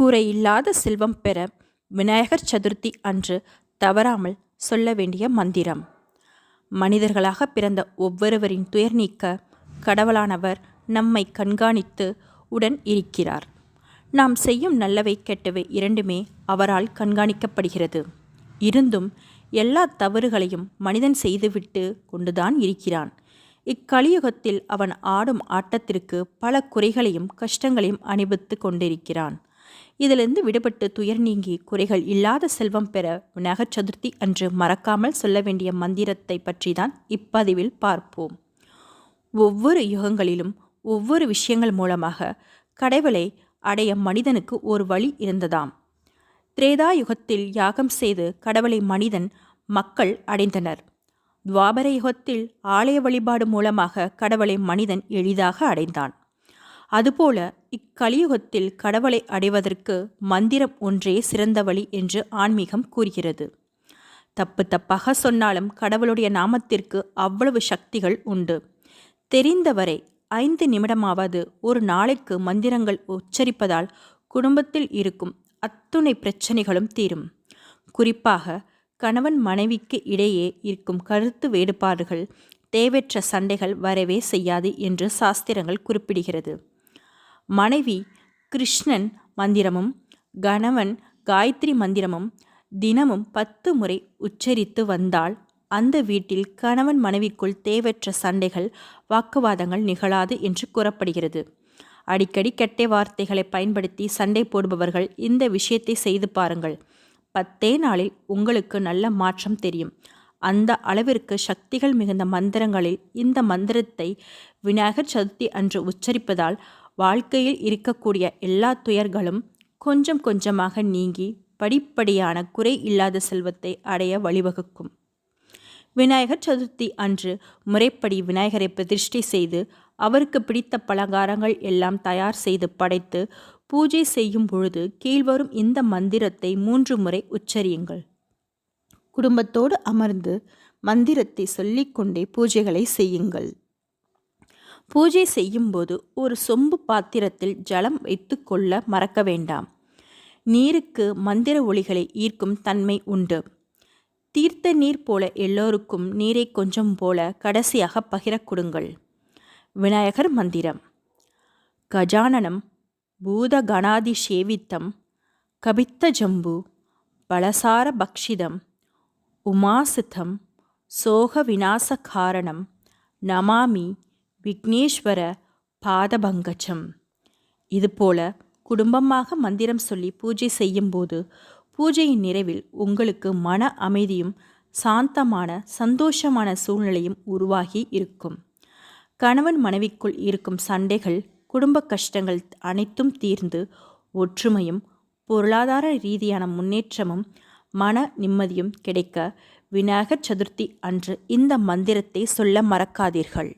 குறையில்லாத செல்வம் பெற விநாயகர் சதுர்த்தி அன்று தவறாமல் சொல்ல வேண்டிய மந்திரம். மனிதர்களாக பிறந்த ஒவ்வொருவரின் துயர் நீக்க கடவுளானவர் நம்மை கண்காணித்து உடன் இருக்கிறார். நாம் செய்யும் நல்லவை கெட்டவை இரண்டுமே அவரால் கண்காணிக்கப்படுகிறது. இருந்தும் எல்லா தவறுகளையும் மனிதன் செய்துவிட்டு கொண்டுதான் இருக்கிறான். இக்கலியுகத்தில் அவன் ஆடும் ஆட்டத்திற்கு பல குறைகளையும் கஷ்டங்களையும் அனுபவித்து கொண்டிருக்கிறான். இதிலிருந்து விடுபட்டு துயர் நீங்கி குறைகள் இல்லாத செல்வம் பெற விநாயகர் சதுர்த்தி அன்று மறக்காமல் சொல்ல வேண்டிய மந்திரத்தை பற்றி தான் இப்பதிவில் பார்ப்போம். ஒவ்வொரு யுகங்களிலும் ஒவ்வொரு விஷயங்கள் மூலமாக கடவுளை அடைய மனிதனுக்கு ஒரு வழி இருந்ததாம். திரேதா யுகத்தில் யாகம் செய்து கடவுளை மனிதன் மக்கள் அடைந்தனர். துவாபர யுகத்தில் ஆலய வழிபாடு மூலமாக கடவுளை மனிதன் எளிதாக அடைந்தான். அதுபோல இக்கலியுகத்தில் கடவுளை அடைவதற்கு மந்திரம் ஒன்றே சிறந்த வழி என்று ஆன்மீகம் கூறுகிறது. தப்பு தப்பாக சொன்னாலும் கடவுளுடைய நாமத்திற்கு அவ்வளவு சக்திகள் உண்டு. தெரிந்தவரை ஐந்து நிமிடமாவது ஒரு நாளைக்கு மந்திரங்கள் உச்சரிப்பதால் குடும்பத்தில் இருக்கும் அத்துணை பிரச்சனைகளும் தீரும். குறிப்பாக கணவன் மனைவிக்கு இடையே இருக்கும் கருத்து வேறுபாடுகள் தேவையற்ற சண்டைகள் வரவே செய்யாது என்று சாஸ்திரங்கள் குறிப்பிடுகிறது. மனைவி கிருஷ்ணன் மந்திரமும் கணவன் காயத்ரி மந்திரமும் தினமும் பத்து முறை உச்சரித்து வந்தால் அந்த வீட்டில் கணவன் மனைவிக்குள் தேவையற்ற சண்டைகள் வாக்குவாதங்கள் நிகழாது என்று கூறப்படுகிறது. அடிக்கடி கெட்ட வார்த்தைகளை பயன்படுத்தி சண்டை போடுபவர்கள் இந்த விஷயத்தை செய்து பாருங்கள். பத்தே நாளில் உங்களுக்கு நல்ல மாற்றம் தெரியும். அந்த அளவிற்கு சக்திகள் மிகுந்த மந்திரங்களில் இந்த மந்திரத்தை விநாயகர் சதுர்த்தி அன்று உச்சரிப்பதால் வாழ்க்கையில் இருக்கக்கூடிய எல்லா துயர்களும் கொஞ்சம் கொஞ்சமாக நீங்கி படிப்படியான குறை இல்லாத செல்வத்தை அடைய வழிவகுக்கும். விநாயகர் சதுர்த்தி அன்று முறைப்படி விநாயகரை பிரதிஷ்டை செய்து அவருக்கு பிடித்த பலகாரங்கள் எல்லாம் தயார் செய்து படைத்து பூஜை செய்யும் பொழுது கீழ்வரும் இந்த மந்திரத்தை மூன்று முறை உச்சரியுங்கள். குடும்பத்தோடு அமர்ந்து மந்திரத்தை சொல்லிக்கொண்டே பூஜைகளை செய்யுங்கள். பூஜை செய்யும்போது ஒரு சொம்பு பாத்திரத்தில் ஜலம் வைத்துக்கொள்ள மறக்க வேண்டாம். நீருக்கு மந்திர ஒளிகளை ஈர்க்கும் தன்மை உண்டு. தீர்த்த நீர் போல எல்லோருக்கும் நீரை கொஞ்சம் போல கடைசியாக பகிரக்கொடுங்கள் விநாயகர் மந்திரம். கஜானனம் பூத கணாதி சேவித்தம் கபித்த ஜம்பு பலசார பக்ஷிதம் உமாசிதம் சோக விநாச காரணம் நமாமி விக்னேஸ்வர பாதபங்கச்சம் இதுபோல குடும்பமாக மந்திரம் சொல்லி பூஜை செய்யும்போது பூஜையின் நிறைவில் உங்களுக்கு மன அமைதியும் சாந்தமான சந்தோஷமான சூழ்நிலையும் உருவாகி இருக்கும். கணவன் மனைவிக்குள் இருக்கும் சண்டைகள் குடும்ப கஷ்டங்கள் அனைத்தும் தீர்ந்து ஒற்றுமையும் பொருளாதார ரீதியான முன்னேற்றமும் மன நிம்மதியும் கிடைக்க விநாயகர் சதுர்த்தி அன்று இந்த மந்திரத்தை சொல்ல மறக்காதீர்கள்.